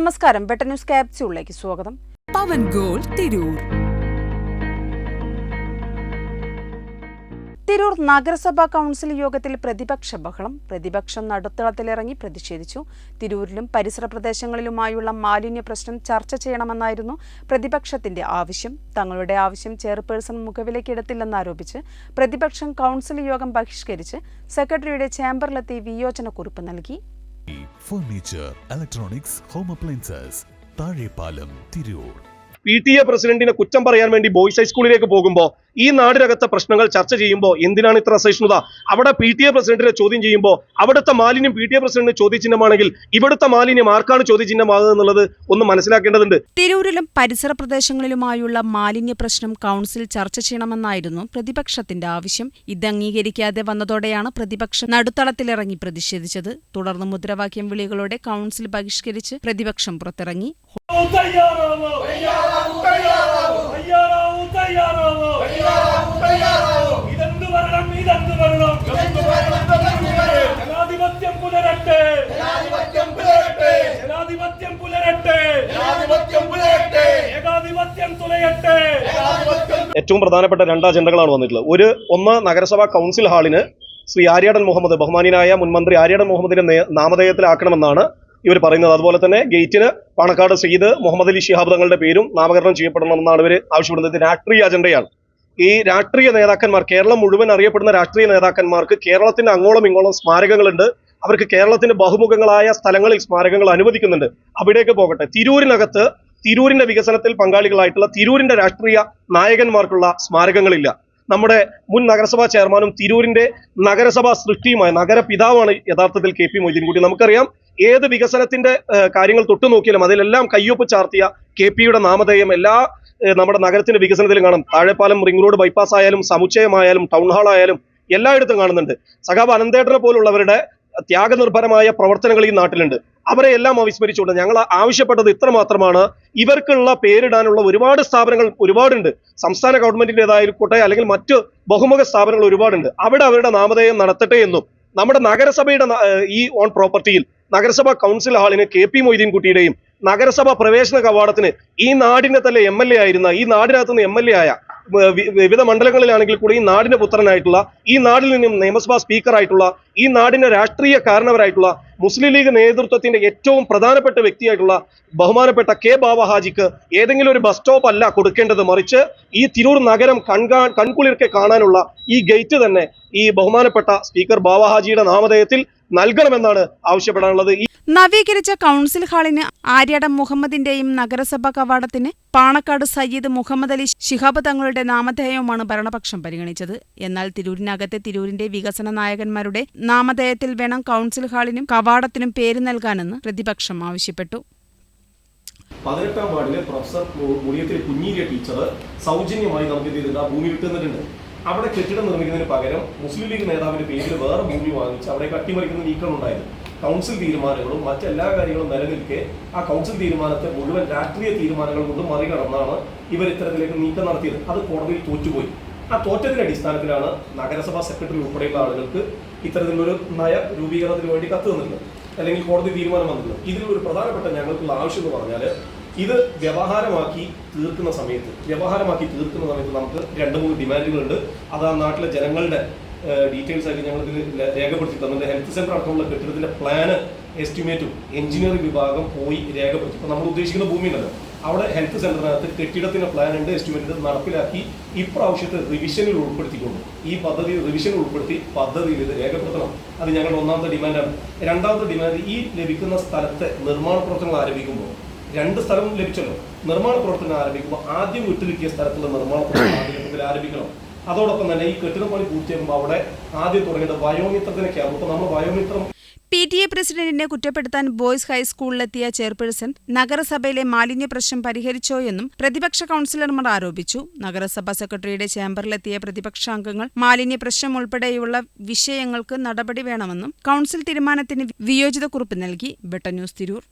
നമസ്കാരം. Better news ക്യാപ്സ്യൂളിലേക്ക് സ്വാഗതം. പവൻ goal Tirur. Tirur നഗരസഭാ കൗൺസിൽ യോഗത്തിൽ പ്രതിപക്ഷ ബഹളം. പ്രതിപക്ഷം നടുത്തളത്തിലിറങ്ങി പ്രതിഷേധിച്ചു. തിരൂരിലും പരിസര പ്രദേശങ്ങളിലുമായുള്ള മാലിന്യ പ്രശ്നം ചർച്ച ചെയ്യണമെന്നായിരുന്നു പ്രതിപക്ഷത്തിന്റെ ആവശ്യം. തങ്ങളുടെ ആവശ്യം ചെയർപേഴ്സൺ മുഖവിലക്കെടുത്തില്ലെന്നാരോപിച്ച് പ്രതിപക്ഷം കൗൺസിൽ യോഗം ബഹിഷ്കരിച്ച് സെക്രട്ടറിയുടെ ചേംബറിലെത്തി വിയോജനക്കുറിപ്പ് നൽകി. Furniture electronics home appliances Thazhepalam Tirur. P T A പ്രസിഡന്റിനെ കുറ്റം പറയാൻ വേണ്ടി ബോയ്സ് ഹൈസ്കൂളിലേക്ക് പോകുമ്പോൾ ഈ നാടിനകത്തെ പ്രശ്നങ്ങൾ ചർച്ച ചെയ്യുമ്പോൾ എന്തിനാണ് ഇത്ര അസഹിഷ്ണുത? അവിടെ പി ടി എ പ്രസിഡന്റിനെ ചോദ്യം ചെയ്യുമ്പോൾ അവിടുത്തെ മാലിന്യം പി ടി എ പ്രസിഡന്റിന് ചോദ്യചിഹ്നമാണെങ്കിൽ ഇവിടുത്തെ മാലിന്യം ആർക്കാണ് ചോദ്യചിഹ്നമാകുക എന്നുള്ളത് ഒന്ന് മനസ്സിലാക്കേണ്ടതുണ്ട്. തിരൂരിലും പരിസര പ്രദേശങ്ങളിലുമായുള്ള മാലിന്യ പ്രശ്നം കൗൺസിൽ ചർച്ച ചെയ്യണമെന്നായിരുന്നു പ്രതിപക്ഷത്തിന്റെ ആവശ്യം. ഇത് അംഗീകരിക്കാതെ വന്നതോടെയാണ് പ്രതിപക്ഷം നടുത്തളത്തിലിറങ്ങി പ്രതിഷേധിച്ചത്. തുടർന്ന് മുദ്രാവാക്യം വിളികളോടെ കൗൺസിൽ ബഹിഷ്കരിച്ച് പ്രതിപക്ഷം പുറത്തിറങ്ങി. തയ്യാറാവോ? തയ്യാറാവോ? തയ്യാറാവോ? ഇതെന്ത് വരണം ഇതെന്ത് വരണം ജനാധിപത്യം പുലരട്ടെ. ജനാധിപത്യം പുലരട്ടെ. ജനാധിപത്യം പുലരട്ടെ. ഏകാധിപത്യം തുലയട്ടെ. ഏറ്റവും പ്രധാനപ്പെട്ട രണ്ട് അജണ്ടകളാണ് വന്നിട്ടുള്ളത്. ഒരു ഒന്ന് നഗരസഭാ കൗൺസിൽ ഹാളിന് ശ്രീ ആര്യാടൻ മുഹമ്മദ് ബഹുമാനിയനായ മുൻമന്ത്രി ആര്യാടൻ മുഹമ്മദിന്റെ നാമധേയത്തിലാക്കണമെന്നാണ് ഇവർ പറയുന്നത്. അതുപോലെ തന്നെ ഗേറ്റിന് പാണക്കാട് സെയ്ദ് മുഹമ്മദ് അലി ശിഹാബ് തങ്ങളുടെ പേരും നാമകരണം ചെയ്യപ്പെടണമെന്നാണ് ഇവർ ആവശ്യപ്പെടുന്നത്. രാഷ്ട്രീയ അജണ്ടയാണ്. ഈ രാഷ്ട്രീയ നേതാക്കന്മാർ കേരളം മുഴുവൻ അറിയപ്പെടുന്ന രാഷ്ട്രീയ നേതാക്കന്മാർക്ക് കേരളത്തിന്റെ അങ്ങോളം ഇങ്ങോളം സ്മാരകങ്ങളുണ്ട്. അവർക്ക് കേരളത്തിന്റെ ബഹുമുഖങ്ങളായ സ്ഥലങ്ങളിൽ സ്മാരകങ്ങൾ അനുവദിക്കുന്നുണ്ട്. അവിടേക്ക് പോകട്ടെ. തിരൂരിനകത്ത് തിരൂരിന്റെ വികസനത്തിൽ പങ്കാളികളായിട്ടുള്ള തിരൂരിന്റെ രാഷ്ട്രീയ നായകന്മാർക്കുള്ള സ്മാരകങ്ങളില്ല. നമ്മുടെ മുൻ നഗരസഭാ ചെയർമാനും തിരൂരിന്റെ നഗരസഭാ സൃഷ്ടിയുമായ നഗരപിതാവാണ് യഥാർത്ഥത്തിൽ കെ പി മൊയ്തീൻകുട്ടി നമുക്കറിയാം ഏത് വികസനത്തിന്റെ കാര്യങ്ങൾ തൊട്ടു നോക്കിയാലും അതിലെല്ലാം കയ്യൊപ്പ് ചാർത്തിയ കെ പിയുടെ നാമധേയം എല്ലാ നമ്മുടെ നഗരത്തിന്റെ വികസനത്തിലും കാണും. താഴെപ്പാലം റിംഗ് റോഡ് ബൈപ്പാസ് ആയാലും സമുച്ചയമായാലും ടൗൺ ഹാൾ ആയാലും എല്ലായിടത്തും കാണുന്നുണ്ട്. സഖാബ് അനന്തേട്ടനെ പോലുള്ളവരുടെ ത്യാഗനിർഭരമായ പ്രവർത്തനങ്ങൾ ഈ നാട്ടിലുണ്ട്. അവരെ എല്ലാം അവിസ്മരിച്ചുകൊണ്ട് ഞങ്ങൾ ആവശ്യപ്പെട്ടത് ഇത്ര മാത്രമാണ് ഇവർക്കുള്ള പേരിടാനുള്ള ഒരുപാട് സ്ഥാപനങ്ങൾ ഒരുപാടുണ്ട്. സംസ്ഥാന ഗവൺമെന്റിന്റെതായിക്കോട്ടെ അല്ലെങ്കിൽ മറ്റ് ബഹുമുഖ സ്ഥാപനങ്ങൾ ഒരുപാടുണ്ട്. അവിടെ അവരുടെ നാമധേയം നടത്തട്ടെ എന്നും നമ്മുടെ നഗരസഭയുടെ ഈ ഓൺ പ്രോപ്പർട്ടിയിൽ നഗരസഭാ കൗൺസിൽ ഹാളിന് കെ പി മൊയ്തീൻകുട്ടിയുടെയും നഗരസഭാ പ്രവേശന കവാടത്തിന് ഈ നാടിന്റെ തന്നെ എം എൽ എ ആയിരുന്ന ഈ നാടിനകത്ത് നിന്ന് എം എൽ എ ആയ വിവിധ മണ്ഡലങ്ങളിലാണെങ്കിൽ കൂടി ഈ നാടിന്റെ പുത്രനായിട്ടുള്ള ഈ നാടിൽ നിന്നും നിയമസഭാ സ്പീക്കർ ആയിട്ടുള്ള ഈ നാടിന്റെ രാഷ്ട്രീയ കാരണവരായിട്ടുള്ള മുസ്ലിം ലീഗ് നേതൃത്വത്തിന്റെ ഏറ്റവും പ്രധാനപ്പെട്ട വ്യക്തിയായിട്ടുള്ള ബഹുമാനപ്പെട്ട കെ ബാബ ഹാജിക്ക് ഏതെങ്കിലും ഒരു ബസ് സ്റ്റോപ്പ് അല്ല കൊടുക്കേണ്ടത് മറിച്ച് ഈ തിരൂർ നഗരം കൺകാ കൺകുളിർക്കെ കാണാനുള്ള ഈ ഗേറ്റ് തന്നെ ഈ ബഹുമാനപ്പെട്ട സ്പീക്കർ ബാബ ഹാജിയുടെ നാമധേയത്തിൽ നൽകണമെന്നാണ് ആവശ്യപ്പെടാനുള്ളത്. നവീകരിച്ച കൗൺസിൽ ഹാളിന് ആര്യാടം മുഹമ്മദിന്റെയും നഗരസഭാ കവാടത്തിന് പാണക്കാട് സയ്യിദ് മുഹമ്മദ് അലി ശിഹാബ് തങ്ങളുടെ നാമധേയവുമാണ് ഭരണപക്ഷം പരിഗണിച്ചത്. എന്നാൽ തിരൂരിനകത്തെ തിരൂരിന്റെ വികസന നായകന്മാരുടെ നാമധേയത്തിൽ വേണം കൗൺസിൽ ഹാളിനും കവാടത്തിനും പേര് നൽകാനെന്ന് പ്രതിപക്ഷം ആവശ്യപ്പെട്ടു. പതിനെട്ടാം വാർഡിലെ പ്രൊഫസർ മുടിയത്തിൽ കുഞ്ഞീരിയ ടീച്ചർ സൗജന്യമായി നമുക്ക് ചെയ്തിട്ടുണ്ട്? ആ ഭൂമി വിട്ടുന്നിട്ടുണ്ട് അവിടെ കെട്ടിടം നിർമ്മിക്കുന്നതിന് പകരം മുസ്ലിം ലീഗ് നേതാവിന്റെ പേരിൽ വേറെ ഭൂമി വാങ്ങിച്ച് അവിടെ കട്ടിമറിക്കുന്ന നീക്കം ഉണ്ടായത് കൗൺസിൽ തീരുമാനങ്ങളും മറ്റെല്ലാ കാര്യങ്ങളും നിലനിൽക്കെ ആ കൗൺസിൽ തീരുമാനത്തെ മുഴുവൻ രാഷ്ട്രീയ തീരുമാനങ്ങൾ കൊണ്ട് മറികടന്നാണ് ഇവർ ഇത്തരത്തിലേക്ക് നീക്കം നടത്തിയത്. അത് കോടതിയിൽ തോറ്റുപോയി. ആ തോറ്റത്തിന്റെ അടിസ്ഥാനത്തിലാണ് നഗരസഭാ സെക്രട്ടറി ഉൾപ്പെടെയുള്ള ആളുകൾക്ക് ഇത്തരത്തിലൊരു നയ രൂപീകരണത്തിന് വേണ്ടി കത്ത് തന്നിട്ടുള്ളത് അല്ലെങ്കിൽ കോടതി തീരുമാനം വന്നിട്ടുള്ളത് ഇതിൽ ഒരു പ്രധാനപ്പെട്ട ഞങ്ങൾക്കുള്ള ആവശ്യം എന്ന് പറഞ്ഞാൽ ഇത് വ്യവഹാരമാക്കി തീർക്കുന്ന സമയത്ത് വ്യവഹാരമാക്കി തീർക്കുന്ന സമയത്ത് നമുക്ക് രണ്ട് മൂന്ന് ഡിമാൻഡുകളുണ്ട്. അത് ആ നാട്ടിലെ ജനങ്ങളുടെ ഡീറ്റെയിൽസ് ആയിട്ട് ഞങ്ങൾ ഇതിൽ രേഖപ്പെടുത്തി തന്നിട്ടുണ്ട് ഹെൽത്ത് സെന്റർ അടക്കമുള്ള കെട്ടിടത്തിന്റെ പ്ലാന് എസ്റ്റിമേറ്റും എഞ്ചിനീയറിംഗ് വിഭാഗം പോയി രേഖപ്പെടുത്തി. ഇപ്പൊ നമ്മൾ ഉദ്ദേശിക്കുന്ന ഭൂമി ഉണ്ടല്ലോ. അവിടെ ഹെൽത്ത് സെന്ററിനകത്ത് കെട്ടിടത്തിന്റെ പ്ലാൻ ഉണ്ട് എസ്റ്റിമേറ്റ് നടപ്പിലാക്കി ഇപ്രാവശ്യത്തെ റിവിഷനിൽ ഉൾപ്പെടുത്തിക്കൊണ്ട്. ഈ പദ്ധതി റിവിഷൻ ഉൾപ്പെടുത്തി പദ്ധതിയിൽ ഇത് രേഖപ്പെടുത്തണം. അത് ഞങ്ങളുടെ ഒന്നാമത്തെ ഡിമാൻഡാണ് രണ്ടാമത്തെ ഡിമാൻഡ് ഈ ലഭിക്കുന്ന സ്ഥലത്തെ നിർമ്മാണ പ്രവർത്തനങ്ങൾ ആരംഭിക്കുമ്പോൾ രണ്ട് സ്ഥലം ലഭിച്ചല്ലോ. നിർമ്മാണ പ്രവർത്തനം ആരംഭിക്കുമ്പോൾ ആദ്യം വിട്ടുകിട്ടിയ സ്ഥലത്തുള്ള നിർമ്മാണ പ്രവർത്തനം ആരംഭിക്കണം. അതോടൊപ്പം തന്നെ ഈ കെട്ടിടപ്പണി പൂർത്തിയാകുമ്പോൾ അവിടെ ആദ്യം തുടങ്ങിയത് വയോമിത്രത്തിന് ക്യാമ്പ് ഇപ്പൊ നമ്മൾ വയോമിത്രം പി ടി എ പ്രസിഡന്റിനെ കുറ്റപ്പെടുത്താൻ ബോയ്സ് ഹൈസ്കൂളിലെത്തിയ ചെയർപേഴ്സൺ നഗരസഭയിലെ മാലിന്യ പ്രശ്നം പരിഹരിച്ചോയെന്നും പ്രതിപക്ഷ കൌൺസിലർമാർ ആരോപിച്ചു. നഗരസഭാ സെക്രട്ടറിയുടെ ചേംബറിലെത്തിയ പ്രതിപക്ഷാംഗങ്ങൾ മാലിന്യ പ്രശ്നം ഉൾപ്പെടെയുള്ള വിഷയങ്ങൾക്ക് നടപടി വേണമെന്നും കൌൺസിൽ തീരുമാനത്തിന് വിയോജിത കുറിപ്പ് നൽകി. ബെട്ട ന്യൂസ് തിരൂർ.